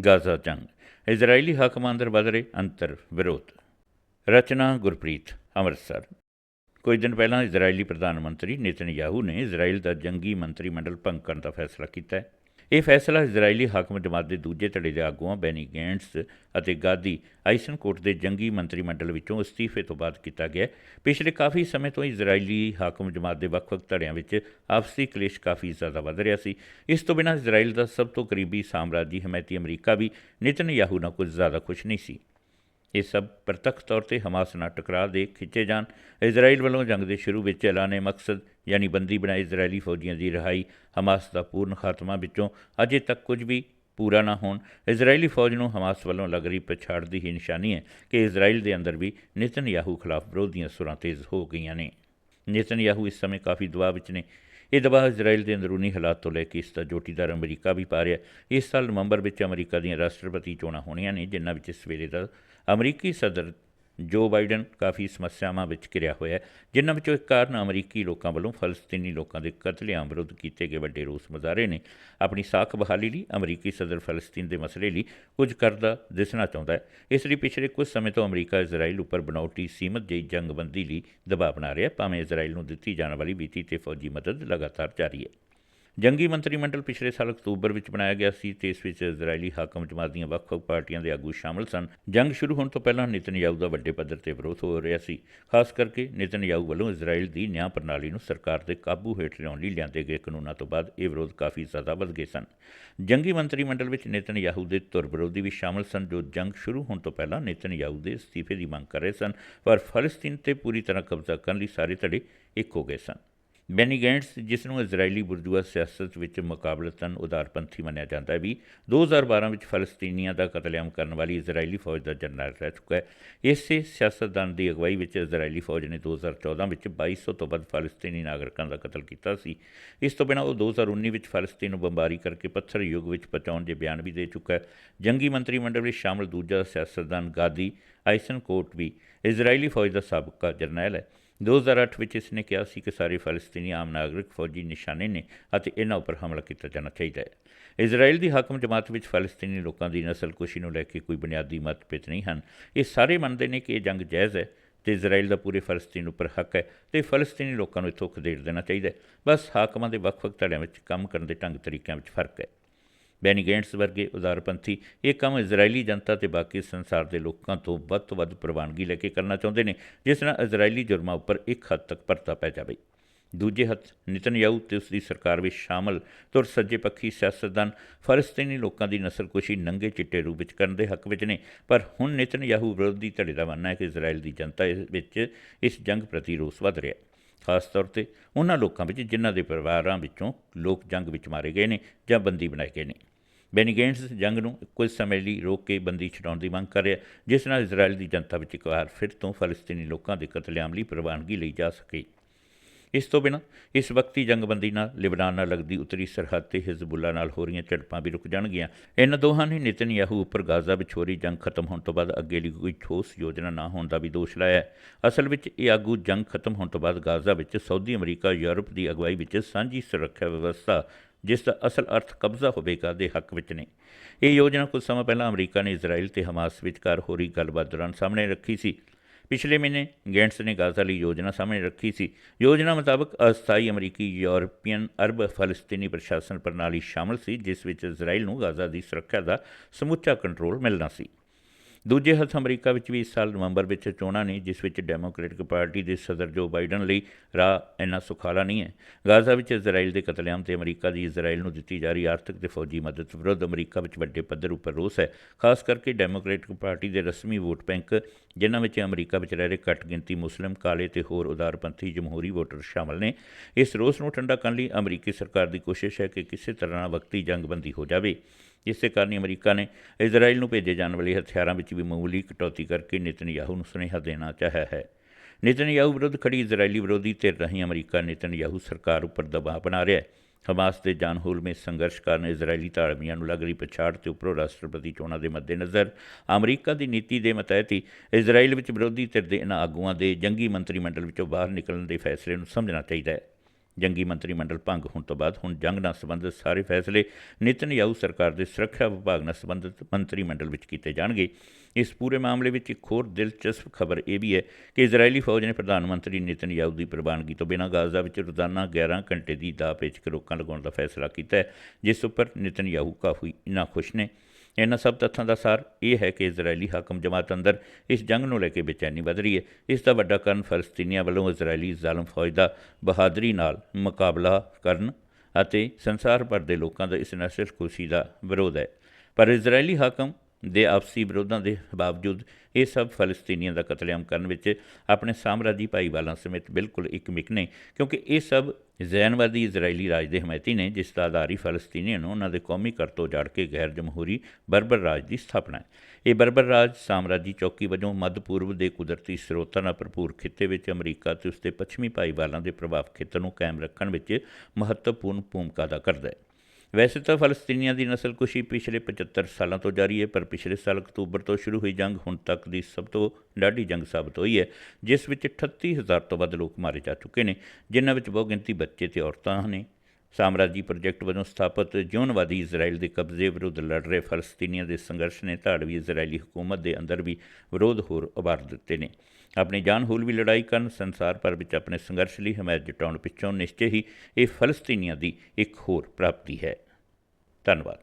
Gaza ਜੰਗ। ਇਜ਼ਰਾਈਲੀ ਹਾਕਮਾਂ ਅੰਦਰ ਵਧ ਰਹੇ ਅੰਤਰ ਵਿਰੋਧ। ਰਚਨਾ ਗੁਰਪ੍ਰੀਤ ਅੰਮ੍ਰਿਤਸਰ। ਕੁਝ ਦਿਨ ਪਹਿਲਾਂ ਇਜ਼ਰਾਈਲੀ ਪ੍ਰਧਾਨ ਮੰਤਰੀ ਨਿਤਨਯਾਹੂ ਨੇ ਇਜ਼ਰਾਈਲ ਦਾ ਜੰਗੀ ਮੰਤਰੀ ਮੰਡਲ ਭੰਗ ਕਰਨ ਦਾ ਫੈਸਲਾ ਕੀਤਾ ਹੈ। ਇਹ ਫੈਸਲਾ ਇਜ਼ਰਾਈਲੀ ਹਾਕਮ ਜਮਾਤ ਦੇ ਦੂਜੇ ਧੜੇ ਦੇ ਆਗੂਆਂ ਬੈਨੀ ਗੈਂਟਸ ਅਤੇ ਗਾਦੀ ਆਈਸਨਕੋਟ ਦੇ ਜੰਗੀ ਮੰਤਰੀ ਮੰਡਲ ਵਿੱਚੋਂ ਅਸਤੀਫੇ ਤੋਂ ਬਾਅਦ ਕੀਤਾ ਗਿਆ। ਪਿਛਲੇ ਕਾਫੀ ਸਮੇਂ ਤੋਂ ਇਜ਼ਰਾਈਲੀ ਹਾਕਮ ਜਮਾਤ ਦੇ ਵੱਖ-ਵੱਖ ਧੜਿਆਂ ਵਿੱਚ ਆਪਸੀ ਕਲੇਸ਼ ਕਾਫੀ ਜ਼ਿਆਦਾ ਵੱਧ ਰਿਹਾ ਸੀ। ਇਸ ਤੋਂ ਬਿਨਾਂ ਇਜ਼ਰਾਈਲ ਦਾ ਸਭ ਤੋਂ ਕਰੀਬੀ ਸਾਮਰਾਜੀ ਹਮਾਇਤੀ ਅਮਰੀਕਾ ਵੀ ਨਿਤਨਯਾਹੂ ਨਾਲ ਕੁਝ ਜ਼ਿਆਦਾ ਖੁਸ਼ ਨਹੀਂ ਸੀ। ਇਹ ਸਭ ਪ੍ਰਤੱਖ ਤੌਰ ਤੇ ਹਮਾਸ ਨਾਲ ਟਕਰਾਅ ਦੇ ਖਿੱਚੇ ਜਾਣ। ਇਜ਼ਰਾਈਲ ਵੱਲੋਂ ਜੰਗ ਦੇ ਸ਼ੁਰੂ ਵਿੱਚ ਐਲਾਨੇ ਮਕਸਦ, ਯਾਨੀ ਬੰਦੀ ਬਣਾਏ ਇਜ਼ਰਾਈਲੀ ਫੌਜੀਆਂ ਦੀ ਰਿਹਾਈ, ਹਮਾਸ ਦਾ ਪੂਰਨ ਖਾਤਮਾ ਵਿੱਚੋਂ ਅਜੇ ਤੱਕ ਕੁਝ ਵੀ ਪੂਰਾ ਨਾ ਹੋਣ। ਇਜ਼ਰਾਈਲੀ ਫੌਜ ਨੂੰ ਹਮਾਸ ਵੱਲੋਂ ਲੱਗ ਰਹੀ ਪਛਾੜ ਦੀ ਹੀ ਨਿਸ਼ਾਨੀ ਹੈ ਕਿ ਇਜ਼ਰਾਈਲ ਦੇ ਅੰਦਰ ਵੀ ਨਿਤਨਯਾਹੂ ਖਿਲਾਫ ਵਿਰੋਧੀਆਂ ਸੁਰਾਂ ਤੇਜ਼ ਹੋ ਗਈਆਂ ਨੇ। ਨਿਤਨਯਾਹੂ ਇਸ ਸਮੇਂ ਕਾਫੀ ਦਬਾਅ ਵਿੱਚ ਨੇ। ਇਹ ਦਬਾਅ ਇਜ਼ਰਾਈਲ ਦੇ ਅੰਦਰੂਨੀ ਹਾਲਾਤ ਤੋਂ ਲੈ ਕੇ ਇਸ ਦਾ ਜੋਟੀਦਾਰ ਅਮਰੀਕਾ ਵੀ ਪਾ ਰਿਹਾ ਇਸ ਸਾਲ ਨਵੰਬਰ ਵਿੱਚ ਅਮਰੀਕਾ ਦੀਆਂ ਰਾਸ਼ਟਰਪਤੀ ਚੋਣਾਂ ਹੋਣੀਆਂ ਨੇ, ਜਿਨ੍ਹਾਂ ਵਿੱਚ ਇਸ ਵੇਲੇ ਦਾ ਅਮਰੀਕੀ ਸਦਰ ਜੋ ਬਾਈਡਨ ਕਾਫੀ ਸਮੱਸਿਆਵਾਂ ਵਿੱਚ ਘਿਰਿਆ ਹੋਇਆ ਹੈ, ਜਿਨ੍ਹਾਂ ਵਿੱਚੋਂ ਇੱਕ ਕਾਰਨ ਅਮਰੀਕੀ ਲੋਕਾਂ ਵੱਲੋਂ ਫਲਸਤੀਨੀ ਲੋਕਾਂ ਦੇ ਕਤਲੇਆਮ ਵਿਰੁੱਧ ਕੀਤੇ ਗਏ ਵੱਡੇ ਰੋਸ ਮੁਜ਼ਾਹਰੇ ਨੇ। ਆਪਣੀ ਸਾਖ ਬਹਾਲੀ ਲਈ ਅਮਰੀਕੀ ਸਦਰ ਫਲਸਤੀਨ ਦੇ ਮਸਲੇ ਲਈ ਕੁਝ ਕਰਦਾ ਦਿਸਣਾ ਚਾਹੁੰਦਾ ਹੈ। ਇਸ ਲਈ ਪਿਛਲੇ ਕੁਝ ਸਮੇਂ ਤੋਂ ਅਮਰੀਕਾ ਇਜ਼ਰਾਈਲ ਉੱਪਰ ਬਣਾਉਟੀ ਸੀਮਤ ਜਿਹੀ ਜੰਗਬੰਦੀ ਲਈ ਦਬਾਅ ਬਣਾ ਰਿਹਾ ਭਾਵੇਂ ਇਜ਼ਰਾਈਲ ਨੂੰ ਦਿੱਤੀ ਜਾਣ ਵਾਲੀ ਵਿੱਤੀ ਤੇ ਫੌਜੀ ਮਦਦ ਲਗਾਤਾਰ ਜਾਰੀ ਹੈ। ਜੰਗੀ ਮੰਤਰੀ ਮੰਡਲ ਪਿਛਲੇ ਸਾਲ ਅਕਤੂਬਰ ਵਿੱਚ ਬਣਾਇਆ ਗਿਆ ਸੀ ਤੇ ਇਸ ਵਿੱਚ ਇਜ਼ਰਾਈਲੀ ਹਾਕਮ ਜਮਾਤ ਦੀਆਂ ਵੱਖ-ਵੱਖ ਪਾਰਟੀਆਂ ਦੇ ਆਗੂ ਸ਼ਾਮਲ ਸਨ। ਜੰਗ ਸ਼ੁਰੂ ਹੋਣ ਤੋਂ ਪਹਿਲਾਂ ਨਿਤਨਯਾਹੂ ਦਾ ਵੱਡੇ ਪੱਧਰ ਤੇ ਵਿਰੋਧ ਹੋ ਰਿਹਾ ਸੀ। ਖਾਸ ਕਰਕੇ ਨਿਤਨਯਾਹੂ ਵੱਲੋਂ ਇਜ਼ਰਾਈਲ ਦੀ ਨਿਆਂ ਪ੍ਰਣਾਲੀ ਨੂੰ ਸਰਕਾਰ ਦੇ ਕਾਬੂ ਹੇਠ ਲਿਆਉਣ ਲਈ ਲਿਆਂਦੇ ਗਏ ਕਾਨੂੰਨਾਂ ਤੋਂ ਬਾਅਦ ਇਹ ਵਿਰੋਧ ਕਾਫੀ ਜ਼ਿਆਦਾ ਵੱਧ ਗਏ ਸਨ। ਜੰਗੀ ਮੰਤਰੀ ਮੰਡਲ ਵਿੱਚ ਨਿਤਨਯਾਹੂ ਦੇ ਧੁਰ ਵਿਰੋਧੀ ਵੀ ਸ਼ਾਮਲ ਸਨ, ਜੋ ਜੰਗ ਸ਼ੁਰੂ ਹੋਣ ਤੋਂ ਪਹਿਲਾਂ ਨਿਤਨਯਾਹੂ ਦੇ ਅਸਤੀਫੇ ਦੀ ਮੰਗ ਕਰ ਰਹੇ ਸਨ, ਪਰ ਫਲਸਤੀਨ ਤੇ ਪੂਰੀ ਤਰ੍ਹਾਂ ਕਬਜ਼ਾ ਕਰਨ ਲਈ ਸਾਰੇ ਧੜੇ ਇੱਕ ਹੋ ਗਏ ਸਨ। ਬੈਨੀ ਗੈਂਟਸ ਜਿਸ ਨੂੰ ਇਜ਼ਰਾਈਲੀ ਬੁਰਜੂਆ ਸਿਆਸਤ ਵਿੱਚ ਮੁਕਾਬਲਤਨ ਉਦਾਰਪੰਥੀ ਮੰਨਿਆ ਜਾਂਦਾ ਹੈ ਵੀ 2012 ਵਿੱਚ ਫਲਸਤੀਨੀਆਂ ਦਾ ਕਤਲੇਆਮ ਕਰਨ ਵਾਲੀ ਇਜ਼ਰਾਈਲੀ ਫੌਜ ਦਾ ਜਨਰਲ ਰਹਿ ਚੁੱਕਾ ਹੈ। ਇਸੇ ਸਿਆਸਤਦਾਨ ਦੀ ਅਗਵਾਈ ਵਿੱਚ ਇਜ਼ਰਾਈਲੀ ਫੌਜ ਨੇ 2014 ਵਿੱਚ 2200 ਤੋਂ ਵੱਧ ਫਲਸਤੀਨੀ ਨਾਗਰਿਕਾਂ ਦਾ ਕਤਲ ਕੀਤਾ ਸੀ। ਇਸ ਤੋਂ ਬਿਨਾਂ ਉਹ 2019 ਵਿੱਚ ਫਲਸਤੀਨ ਨੂੰ ਬੰਬਾਰੀ ਕਰਕੇ ਪੱਥਰ ਯੁੱਗ ਵਿੱਚ ਪਹੁੰਚਾਉਣ ਦੇ ਬਿਆਨ ਵੀ ਦੇ ਚੁੱਕਾ ਹੈ। ਜੰਗੀ ਮੰਤਰੀ ਮੰਡਲ ਵਿੱਚ ਸ਼ਾਮਲ ਦੂਜਾ ਸਿਆਸਤਦਾਨ ਗਾਦੀ ਆਈਸਨਕੋਟ ਵੀ ਇਜ਼ਰਾਈਲੀ ਫੌਜ ਦਾ ਸਾਬਕਾ ਜਰਨੈਲ ਹੈ। 2008 ਵਿੱਚ ਇਸ ਨੇ ਕਿਹਾ ਸੀ ਕਿ ਸਾਰੇ ਫਲਸਤੀਨੀ ਆਮ ਨਾਗਰਿਕ ਫੌਜੀ ਨਿਸ਼ਾਨੇ ਨੇ ਅਤੇ ਇਹਨਾਂ ਉੱਪਰ ਹਮਲਾ ਕੀਤਾ ਜਾਣਾ ਚਾਹੀਦਾ ਹੈ। ਇਜ਼ਰਾਈਲ ਦੀ ਹਾਕਮ ਜਮਾਤ ਵਿੱਚ ਫਲਸਤੀਨੀ ਲੋਕਾਂ ਦੀ ਨਸਲਕੁਸ਼ੀ ਨੂੰ ਲੈ ਕੇ ਕੋਈ ਬੁਨਿਆਦੀ ਮਤਭੇਦ ਨਹੀਂ ਹਨ। ਇਹ ਸਾਰੇ ਮੰਨਦੇ ਨੇ ਕਿ ਇਹ ਜੰਗ ਜਾਇਜ਼ ਹੈ ਤੇ ਇਜ਼ਰਾਈਲ ਦਾ ਪੂਰੇ ਫਲਸਤੀਨ ਉੱਪਰ ਹੱਕ ਹੈ ਤੇ ਫਲਸਤੀਨੀ ਲੋਕਾਂ ਨੂੰ ਇੱਥੋਂ ਖਦੇੜ ਦੇਣਾ ਚਾਹੀਦਾ ਹੈ। ਬਸ ਹਾਕਮਾਂ ਦੇ ਵੱਖ-ਵੱਖ ਧੜਿਆਂ ਵਿੱਚ ਕੰਮ ਕਰਨ ਦੇ ਢੰਗ ਤਰੀਕਿਆਂ ਵਿੱਚ ਫ਼ਰਕ ਹੈ। ਬੈਨੀ ਗੈਂਟਸ ਵਰਗੇ ਉਦਾਰਪੰਥੀ, ਇਹ ਕੰਮ ਇਜ਼ਰਾਈਲੀ ਜਨਤਾ ਤੇ ਬਾਕੀ ਸੰਸਾਰ ਦੇ ਲੋਕਾਂ ਤੋਂ ਵੱਧ ਤੋਂ ਵੱਧ ਪ੍ਰਵਾਨਗੀ ਲੈ ਕੇ ਕਰਨਾ ਚਾਹੁੰਦੇ ਨੇ, ਜਿਸ ਨਾਲ ਇਜ਼ਰਾਈਲੀ ਜੁਰਮਾਂ ਉੱਪਰ ਇੱਕ ਹੱਦ ਤੱਕ ਪਰਤਾ ਪੈ ਜਾਵੇ। ਦੂਜੇ ਹੱਥ, ਨਿਤਨਯਾਹੂ ਤੇ ਉਸ ਦੀ ਸਰਕਾਰ ਵਿੱਚ ਸ਼ਾਮਲ ਤੁਰ ਸੱਜੇ ਪੱਖੀ ਸਿਆਸਤਦਾਨ ਫਲਸਤੀਨੀ ਲੋਕਾਂ ਦੀ ਨਸਲਕੁਸ਼ੀ ਨੰਗੇ ਚਿੱਟੇ ਰੂਪ ਵਿੱਚ ਕਰਨ ਦੇ ਹੱਕ ਵਿੱਚ ਨੇ, ਪਰ ਹੁਣ ਨਿਤਨਯਾਹੂ ਵਿਰੋਧੀ ਧੜੇ ਦਾ ਮੰਨਣਾ ਹੈ ਕਿ ਇਜ਼ਰਾਈਲ ਦੀ ਜਨਤਾ ਇਸ ਵਿੱਚ ਇਸ ਜੰਗ ਪ੍ਰਤੀ ਰੋਸ ਵਧ ਰਿਹਾ ਹੈ। ਖਾਸ ਤੌਰ ਤੇ ਉਹਨਾਂ ਲੋਕਾਂ ਵਿੱਚ ਜਿਨ੍ਹਾਂ ਦੇ ਪਰਿਵਾਰਾਂ ਵਿੱਚੋਂ ਲੋਕ ਜੰਗ ਵਿੱਚ ਮਾਰੇ ਗਏ ਨੇ ਜਾਂ ਬੰਦੀ ਬਣਾਏ ਗਏ ਨੇ। ਬੈਨੀ ਗੈਂਟਸ ਜੰਗ ਨੂੰ ਕੁਝ ਸਮੇਂ ਲਈ ਰੋਕ ਕੇ ਬੰਦੀ ਛਡਾਉਣ ਦੀ ਮੰਗ ਕਰ ਰਿਹਾ ਜਿਸ ਨਾਲ ਇਜ਼ਰਾਈਲ ਦੀ ਜਨਤਾ ਵਿੱਚ ਇੱਕ ਵਾਰ ਫਿਰ ਤੋਂ ਫਲਸਤੀਨੀ ਲੋਕਾਂ ਦੇ ਕਤਲੇਆਮ ਲਈ ਪ੍ਰਵਾਨਗੀ ਲਈ ਜਾ ਸਕੇ। ਇਸ ਤੋਂ ਬਿਨਾਂ ਇਸ ਵਕਤੀ ਜੰਗਬੰਦੀ ਨਾਲ ਲਿਬਨਾਨ ਨਾਲ ਲੱਗਦੀ ਉੱਤਰੀ ਸਰਹੱਦ ਤੇ ਹਿਜ਼ਬੁੱਲਾ ਨਾਲ ਹੋ ਰਹੀਆਂ ਝੜਪਾਂ ਵੀ ਰੁਕ ਜਾਣਗੀਆਂ। ਇਹਨਾਂ ਦੋਹਾਂ ਨੇ ਨਿਤਨਯਾਹੂ ਉੱਪਰ ਗਾਜ਼ਾ ਵਿੱਚ ਹੋ ਰਹੀ ਜੰਗ ਖਤਮ ਹੋਣ ਤੋਂ ਬਾਅਦ ਅੱਗੇ ਲਈ ਕੋਈ ਠੋਸ ਯੋਜਨਾ ਨਾ ਹੋਣ ਦਾ ਵੀ ਦੋਸ਼ ਲਾਇਆ ਅਸਲ ਵਿੱਚ ਇਹ ਆਗੂ ਜੰਗ ਖਤਮ ਹੋਣ ਤੋਂ ਬਾਅਦ ਗਾਜ਼ਾ ਵਿੱਚ ਸਾਊਦੀ ਅਮਰੀਕਾ, ਯੂਰਪ ਦੀ ਅਗਵਾਈ ਵਿੱਚ ਸਾਂਝੀ ਸੁਰੱਖਿਆ ਵਿਵਸਥਾ ਜਿਸ ਦਾ ਅਸਲ ਅਰਥ ਕਬਜ਼ਾ ਹੋਵੇਗਾ ਦੇ ਹੱਕ ਵਿੱਚ ਨੇ। ਇਹ ਯੋਜਨਾ ਕੁਝ ਸਮਾਂ ਪਹਿਲਾਂ ਅਮਰੀਕਾ ਨੇ ਇਜ਼ਰਾਈਲ ਤੇ ਹਮਾਸ ਵਿਚਕਾਰ ਹੋ ਰਹੀ ਗੱਲਬਾਤ ਦੌਰਾਨ ਸਾਹਮਣੇ ਰੱਖੀ ਸੀ। ਪਿਛਲੇ ਮਹੀਨੇ ਗੈਂਟਸ ਨੇ ਗਾਜ਼ਾ ਲਈ ਯੋਜਨਾ ਸਾਹਮਣੇ ਰੱਖੀ ਸੀ। ਯੋਜਨਾ ਮੁਤਾਬਕ ਅਸਥਾਈ ਅਮਰੀਕੀ, ਯੂਰਪੀਅਨ, ਅਰਬ ਫਲਸਤੀਨੀ ਪ੍ਰਸ਼ਾਸਨ ਪ੍ਰਣਾਲੀ ਸ਼ਾਮਲ ਸੀ, ਜਿਸ ਵਿੱਚ ਇਜ਼ਰਾਈਲ ਨੂੰ ਗਾਜ਼ਾ ਦੀ ਸੁਰੱਖਿਆ ਦਾ ਸਮੁੱਚਾ ਕੰਟਰੋਲ ਮਿਲਣਾ ਸੀ। ਦੂਜੇ ਹੱਥ ਅਮਰੀਕਾ ਵਿੱਚ ਵੀ ਇਸ ਸਾਲ ਨਵੰਬਰ ਵਿੱਚ ਚੋਣਾਂ ਨੇ, ਜਿਸ ਵਿੱਚ ਡੈਮੋਕ੍ਰੈਟਿਕ ਪਾਰਟੀ ਦੇ ਸਦਰ ਜੋ ਬਾਈਡਨ ਲਈ ਰਾਹ ਇੰਨਾ ਸੁਖਾਲਾ ਨਹੀਂ ਹੈ। ਗਾਜ਼ਾ ਵਿੱਚ ਇਜ਼ਰਾਈਲ ਦੇ ਕਤਲੇਆਮ ਤੇ ਅਮਰੀਕਾ ਦੀ ਇਜ਼ਰਾਈਲ ਨੂੰ ਦਿੱਤੀ ਜਾ ਰਹੀ ਆਰਥਿਕ ਤੇ ਫੌਜੀ ਮਦਦ ਵਿਰੁੱਧ ਅਮਰੀਕਾ ਵਿੱਚ ਵੱਡੇ ਪੱਧਰ ਉੱਪਰ ਰੋਸ ਹੈ। ਖਾਸ ਕਰਕੇ ਡੈਮੋਕ੍ਰੈਟਿਕ ਪਾਰਟੀ ਦੇ ਰਸਮੀ ਵੋਟ ਬੈਂਕ, ਜਿਨ੍ਹਾਂ ਵਿੱਚ ਅਮਰੀਕਾ ਵਿੱਚ ਰਹਿ ਰਹੇ ਘੱਟ ਗਿਣਤੀ ਮੁਸਲਿਮ, ਕਾਲੇ ਤੇ ਹੋਰ ਉਦਾਰਪੰਥੀ ਜਮਹੂਰੀ ਵੋਟਰ ਸ਼ਾਮਲ ਨੇ। ਇਸ ਰੋਸ ਨੂੰ ਠੰਡਾ ਕਰਨ ਲਈ ਅਮਰੀਕੀ ਸਰਕਾਰ ਦੀ ਕੋਸ਼ਿਸ਼ ਹੈ ਕਿ ਕਿਸੇ ਤਰ੍ਹਾਂ ਨਾਲ ਵਕਤੀ ਜੰਗਬੰਦੀ ਹੋ ਜਾਵੇ। ਇਸੇ ਕਾਰਨ ਹੀ ਅਮਰੀਕਾ ਨੇ ਇਜ਼ਰਾਈਲ ਨੂੰ ਭੇਜੇ ਜਾਣ ਵਾਲੇ ਹਥਿਆਰਾਂ ਵਿੱਚ ਵੀ ਮਾਮੂਲੀ ਕਟੌਤੀ ਕਰਕੇ ਨਿਤਨਯਾਹੂ ਨੂੰ ਸੁਨੇਹਾ ਦੇਣਾ ਚਾਹਿਆ ਹੈ। ਨਿਤਨਯਾਹੂ ਵਿਰੁੱਧ ਖੜੀ ਇਜ਼ਰਾਈਲੀ ਵਿਰੋਧੀ ਧਿਰ ਰਾਹੀਂ ਅਮਰੀਕਾ ਨਿਤਨਯਾਹੂ ਸਰਕਾਰ ਉੱਪਰ ਦਬਾਅ ਬਣਾ ਰਿਹਾ ਹੈ। ਹਮਾਸ ਦੇ ਜਾਨਹੂਲਮੇ ਸੰਘਰਸ਼ ਕਾਰਨ ਇਜ਼ਰਾਈਲੀ ਧਾਰਮੀਆਂ ਨੂੰ ਲੱਗ ਰਹੀ ਪਛਾੜ ਤੇ ਉੱਪਰੋਂ ਰਾਸ਼ਟਰਪਤੀ ਚੋਣਾਂ ਦੇ ਮੱਦੇਨਜ਼ਰ ਅਮਰੀਕਾ ਦੀ ਨੀਤੀ ਦੇ ਮਤਹਿਤ ਹੀ ਇਜ਼ਰਾਈਲ ਵਿੱਚ ਵਿਰੋਧੀ ਧਿਰ ਦੇ ਇਹਨਾਂ ਆਗੂਆਂ ਦੇ ਜੰਗੀ ਮੰਤਰੀ ਮੰਡਲ ਵਿੱਚੋਂ ਬਾਹਰ ਨਿਕਲਣ ਦੇ ਫੈਸਲੇ ਨੂੰ ਸਮਝਣਾ ਚਾਹੀਦਾ ਹੈ। ਜੰਗੀ ਮੰਤਰੀ ਮੰਡਲ ਭੰਗ ਹੋਣ ਤੋਂ ਬਾਅਦ ਹੁਣ ਜੰਗ ਨਾਲ ਸੰਬੰਧਿਤ ਸਾਰੇ ਫੈਸਲੇ ਨਿਤਨਯਾਹੂ ਸਰਕਾਰ ਦੇ ਸੁਰੱਖਿਆ ਵਿਭਾਗ ਨਾਲ ਸੰਬੰਧਿਤ ਮੰਤਰੀ ਮੰਡਲ ਵਿੱਚ ਕੀਤੇ ਜਾਣਗੇ। ਇਸ ਪੂਰੇ ਮਾਮਲੇ ਵਿੱਚ ਇੱਕ ਹੋਰ ਦਿਲਚਸਪ ਖਬਰ ਇਹ ਵੀ ਹੈ ਕਿ ਇਜ਼ਰਾਈਲੀ ਫੌਜ ਨੇ ਪ੍ਰਧਾਨ ਮੰਤਰੀ ਨਿਤਨਯਾਹੂ ਦੀ ਪ੍ਰਵਾਨਗੀ ਤੋਂ ਬਿਨਾਂ ਗਾਜ਼ਾ ਵਿੱਚ ਰੋਜ਼ਾਨਾ 11 ਘੰਟੇ ਦੀ ਦਾਅ ਪੇਚ ਰੋਕਾਂ ਲਗਾਉਣ ਦਾ ਫੈਸਲਾ ਕੀਤਾ ਹੈ, ਜਿਸ ਉੱਪਰ ਨਿਤਨਯਾਹੂ ਕਾਫੀ ਨਾਖੁਸ਼ ਨੇ। ਇਹਨਾਂ ਸਭ ਤੱਥਾਂ ਦਾ ਸਾਰ ਇਹ ਹੈ ਕਿ ਇਜ਼ਰਾਈਲੀ ਹਾਕਮ ਜਮਾਤ ਅੰਦਰ ਇਸ ਜੰਗ ਨੂੰ ਲੈ ਕੇ ਬੇਚੈਨੀ ਵਧ ਰਹੀ ਹੈ। ਇਸ ਦਾ ਵੱਡਾ ਕਾਰਨ ਫਲਸਤੀਨੀਆਂ ਵੱਲੋਂ ਇਜ਼ਰਾਈਲੀ ਜ਼ਾਲਮ ਫੌਜ ਦਾ ਬਹਾਦਰੀ ਨਾਲ ਮੁਕਾਬਲਾ ਕਰਨ ਅਤੇ ਸੰਸਾਰ ਭਰ ਦੇ ਲੋਕਾਂ ਦਾ ਇਸ ਨਸਲ ਖੁਸ਼ੀ ਦਾ ਵਿਰੋਧ ਹੈ। ਪਰ ਇਜ਼ਰਾਈਲੀ ਹਾਕਮ ਦੇ ਆਪਸੀ ਵਿਰੋਧਾਂ ਦੇ ਬਾਵਜੂਦ ਇਹ ਸਭ ਫਲਸਤੀਨੀਆਂ ਦਾ ਕਤਲੇਆਮ ਕਰਨ ਵਿੱਚ ਆਪਣੇ ਸਾਮਰਾਜੀ ਭਾਈਵਾਲਾਂ ਸਮੇਤ ਬਿਲਕੁਲ ਇੱਕਮਿਕ ਨੇ, ਕਿਉਂਕਿ ਇਹ ਸਭ ਜ਼ੈਨਵਾਦੀ ਇਜ਼ਰਾਈਲੀ ਰਾਜ ਦੇ ਹਮਾਇਤੀ ਨੇ, ਜਿਸ ਦਾ ਆਧਾਰ ਹੀ ਫਲਸਤੀਨੀਆਂ ਨੂੰ ਉਹਨਾਂ ਦੇ ਕੌਮੀ ਕਰ ਤੋਂ ਉਜਾੜ ਕੇ ਗੈਰ ਜਮਹੂਰੀ ਬਰਬਰ ਰਾਜ ਦੀ ਸਥਾਪਨਾ ਹੈ। ਇਹ ਬਰਬਰ ਰਾਜ ਸਾਮਰਾਜੀ ਚੌਕੀ ਵਜੋਂ ਮੱਧ ਪੂਰਬ ਦੇ ਕੁਦਰਤੀ ਸਰੋਤਾਂ ਨਾਲ ਭਰਪੂਰ ਖਿੱਤੇ ਵਿੱਚ ਅਮਰੀਕਾ ਤੇ ਉਸਦੇ ਪੱਛਮੀ ਭਾਈਵਾਲਾਂ ਦੇ ਪ੍ਰਭਾਵ ਖੇਤਰ ਨੂੰ ਕਾਇਮ ਰੱਖਣ ਵਿੱਚ ਮਹੱਤਵਪੂਰਨ ਭੂਮਿਕਾ ਅਦਾ ਕਰਦਾ ਹੈ। ਵੈਸੇ ਤਾਂ ਫਲਸਤੀਨੀਆਂ ਦੀ ਨਸਲਕੁਸ਼ੀ ਪਿਛਲੇ 75 ਸਾਲਾਂ ਤੋਂ ਜਾਰੀ ਹੈ, ਪਰ ਪਿਛਲੇ ਸਾਲ ਅਕਤੂਬਰ ਤੋਂ ਸ਼ੁਰੂ ਹੋਈ ਜੰਗ ਹੁਣ ਤੱਕ ਦੀ ਸਭ ਤੋਂ ਡਾਢੀ ਜੰਗ ਸਾਬਤ ਹੋਈ ਹੈ, ਜਿਸ ਵਿੱਚ 38000 ਤੋਂ ਵੱਧ ਲੋਕ ਮਾਰੇ ਜਾ ਚੁੱਕੇ ਨੇ, ਜਿਨ੍ਹਾਂ ਵਿੱਚ ਬਹੁ ਗਿਣਤੀ ਬੱਚੇ ਤੇ ਔਰਤਾਂ ਨੇ। ਸਾਮਰਾਜੀ ਪ੍ਰੋਜੈਕਟ ਵਜੋਂ ਸਥਾਪਿਤ ਜਿਉਨਵਾਦੀ ਇਜ਼ਰਾਈਲ ਦੇ ਕਬਜ਼ੇ ਵਿਰੁੱਧ ਲੜ ਰਹੇ ਫਲਸਤੀਨੀਆਂ ਦੇ ਸੰਘਰਸ਼ ਨੇ ਧਾੜਵੀ ਇਜ਼ਰਾਈਲੀ ਹਕੂਮਤ ਦੇ ਅੰਦਰ ਵੀ ਵਿਰੋਧ ਹੋਰ ਉਭਾਰ ਦਿੱਤੇ ਨੇ। ਆਪਣੀ ਜਾਨ ਹੂਲ ਵੀ ਲੜਾਈ ਕਰਨ, ਸੰਸਾਰ ਭਰ ਵਿੱਚ ਆਪਣੇ ਸੰਘਰਸ਼ ਲਈ ਹਮਾਇਤ ਜਤਾਉਣ ਪਿੱਛੋਂ ਨਿਸ਼ਚੈ ਹੀ ਇਹ ਫਲਸਤੀਨੀਆਂ ਦੀ ਇੱਕ ਹੋਰ ਪ੍ਰਾਪਤੀ ਹੈ। ਧੰਨਵਾਦ।